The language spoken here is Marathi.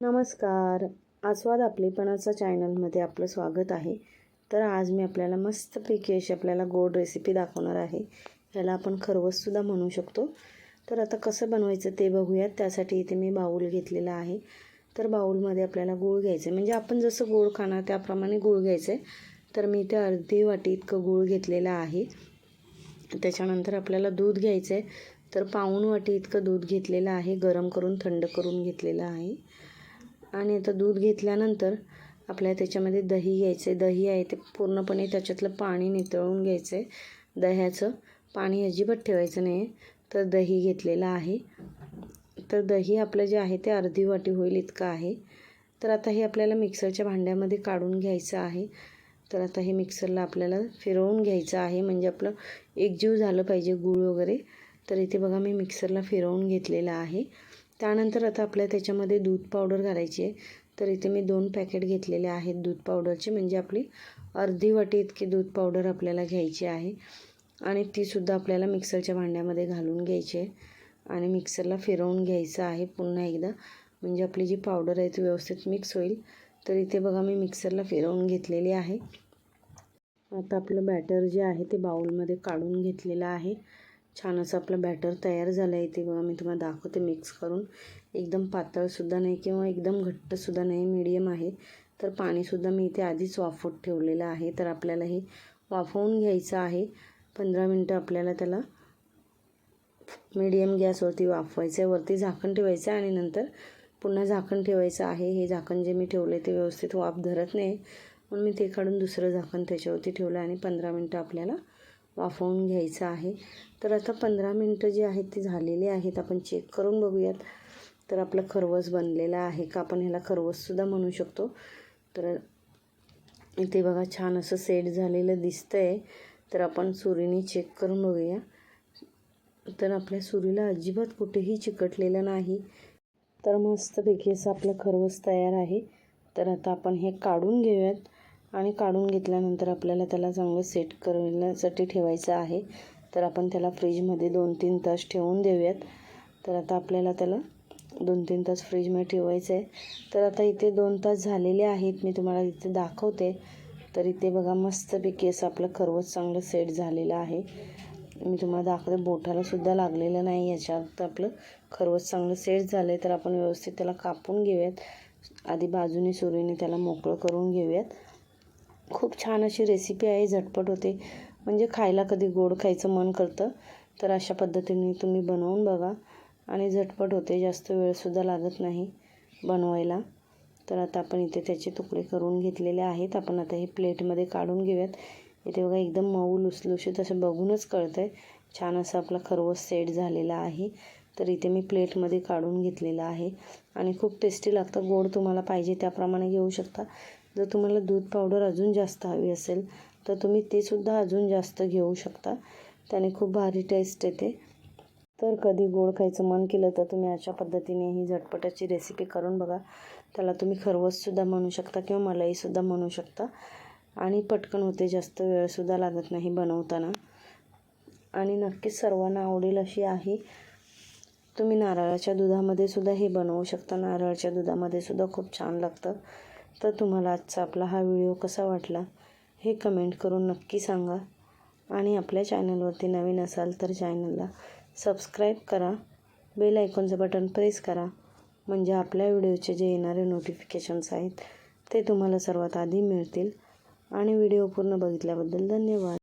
नमस्कार. आस्वाद आपलेपणाचा चॅनलमध्ये आपलं स्वागत आहे. तर आज मी आपल्याला मस्तपैकी अशी आपल्याला गोड रेसिपी दाखवणार आहे. याला आपण खरवससुद्धा म्हणू शकतो. तर आता कसं बनवायचं ते बघूयात. त्यासाठी इथे मी बाऊल घेतलेला आहे. तर बाऊलमध्ये आपल्याला गूळ घ्यायचं आहे म्हणजे आपण जसं गूळ खाणार त्याप्रमाणे गूळ घ्यायचं आहे तर मी इथे अर्धी वाटी इतकं गूळ घेतलेलं आहे. त्याच्यानंतर आपल्याला दूध घ्यायचं आहे तर पाऊण वाटी इतकं दूध घेतलेलं आहे. गरम करून थंड करून घेतलेलं आहे. आणि आता दूध घेतल्यानंतर आपल्याला त्याच्यामध्ये दही घ्यायचं आहे दही आहे ते पूर्णपणे त्याच्यातलं पाणी नितळून घ्यायचं आहे दह्याचं पाणी अजिबात ठेवायचं नाही तर दही घेतलेलं आहे. तर दही आपलं जे आहे ते अर्धी वाटी होईल इतकं आहे. तर आता हे आपल्याला मिक्सरच्या भांड्यामध्ये काढून घ्यायचं आहे. तर आता हे मिक्सरला आपल्याला फिरवून घ्यायचं आहे. म्हणजे आपलं एकजीव झालं पाहिजे गूळ वगैरे. तर इथे बघा मी मिक्सरला फिरवून घेतलेलं आहे. त्यानंतर आता आपल्याला त्याच्यामध्ये दूध पावडर घालायची आहे. तर इथे मी दोन पॅकेट घेतलेले आहेत दूध पावडरचे. म्हणजे आपली अर्धी वाटी इतकी दूध पावडर आपल्याला घ्यायची आहे. आणि तीसुद्धा आपल्याला मिक्सरच्या भांड्यामध्ये घालून घ्यायची आहे. आणि मिक्सरला फिरवून घ्यायचं आहे पुन्हा एकदा. म्हणजे आपली जी पावडर आहे ती व्यवस्थित मिक्स होईल. तर इथे बघा मी मिक्सरला फिरवून घेतलेली आहे. आता आपलं बॅटर जे आहे ते बाउलमध्ये काढून घेतलेलं आहे. छान असं आपलं बॅटर तयार झालं आहे ते बघा मी तुम्हाला दाखवते मिक्स करून. एकदम पातळसुद्धा नाही किंवा एकदम घट्टसुद्धा नाही मीडियम आहे. तर पाणीसुद्धा मी इथे आधीच वाफवत ठेवलेलं आहे. तर आपल्याला हे वाफवून घ्यायचं आहे. पंधरा मिनटं आपल्याला त्याला मीडियम गॅसवरती वाफवायचं आहे वरती झाकण ठेवायचं आहे आणि नंतर पुन्हा झाकण ठेवायचं आहे. हे झाकण जे मी ठेवलं आहे ते व्यवस्थित वाफ धरत नाही. म्हणून मी ते काढून दुसरं झाकण त्याच्यावरती ठेवलं आणि पंधरा मिनटं आपल्याला वाफवून घ्यायचं आहे. तर आता पंधरा मिनटं जी आहेत ती झालेली आहेत. आपण चेक करून बघूयात. तर आपलं खरवस बनलेला आहे का? आपण ह्याला खरवससुद्धा म्हणू शकतो. तर इथे बघा छान असं सेट झालेलं दिसतं आहे तर आपण सुरीने चेक करून बघूया. तर आपल्या सुरीला अजिबात कुठेही चिकटलेलं नाही. तर मस्तपैकी असं आपलं खरवस तयार आहे. तर आता आपण हे काढून घेऊयात. आणि काढून घेतल्यानंतर आपल्याला त्याला चांगलं सेट करण्यासाठी ठेवायचं आहे. तर आपण त्याला फ्रीजमध्ये दोन तीन तास ठेवून देऊयात. तर आता आपल्याला त्याला दोन तीन तास फ्रीजमध्ये ठेवायचं आहे. तर आता इथे दोन तास झालेले आहेत. मी तुम्हाला इथे दाखवते. तर इथे बघा मस्तपैकी असं आपलं खरवस चांगलं सेट झालेलं आहे. मी तुम्हाला दाखवते बोटालासुद्धा लागलेलं नाही. याच्यात आपलं खरवस चांगलं सेट झालं आहे तर आपण व्यवस्थित त्याला कापून घेऊयात. आधी बाजूने सुरीने त्याला मोकळं करून घेऊयात. खूप छान अशी रेसिपी आहे झटपट होते. म्हणजे खायला कधी गोड खायचं मन करतं तर अशा पद्धतीने तुम्ही बनवून बघा. आणि झटपट होते जास्त वेळसुद्धा लागत नाही बनवायला. तर आता आपण इथे त्याचे तुकडे करून घेतलेले आहेत. आपण आता हे प्लेटमध्ये काढून घेऊयात. इथे बघा एकदम मऊ लुसलुशीत असं बघूनच कळतं आहे छान असं आपला खरवस सेट झालेला आहे. तर इथे मी प्लेटमध्ये काढून घेतलेलं आहे. आणि खूप टेस्टी लागतं. गोड तुम्हाला पाहिजे त्याप्रमाणे घेऊ शकता. जर तुम्हाला दूध पावडर अजून जास्त हवी असेल तर तुम्ही ते सुद्धा अजून जास्त घेऊ शकता. त्याने खूप भारी टेस्ट येते. तर कधी गोड खायचं मन केलं तर तुम्ही अशा पद्धतीने ही झटपटाची रेसिपी करून बघा. त्याला तुम्ही खरवससुद्धा म्हणू शकता किंवा मलाईसुद्धा म्हणू शकता. आणि पटकन होते जास्त वेळसुद्धा लागत नाही बनवताना. आणि नक्कीच सर्वांना आवडेल अशी आहे. तुम्ही नारळाच्या दुधामध्ये सुद्धा हे बनवू शकता. नारळाच्या दुधामध्ये सुद्धा खूप छान लागतं. तर तुम्हाला आजचा आपला हा व्हिडिओ कसा वाटला हे कमेंट करून नक्की सांगा. आणि आपल्या चॅनलवरती नवीन असाल तर चॅनलला सबस्क्राईब करा. बेल आयकॉनचं बटन प्रेस करा. म्हणजे आपल्या व्हिडिओचे जे येणारे नोटिफिकेशन्स आहेत ते तुम्हाला सर्वात आधी मिळतील. आणि व्हिडिओ पूर्ण बघितल्याबद्दल धन्यवाद.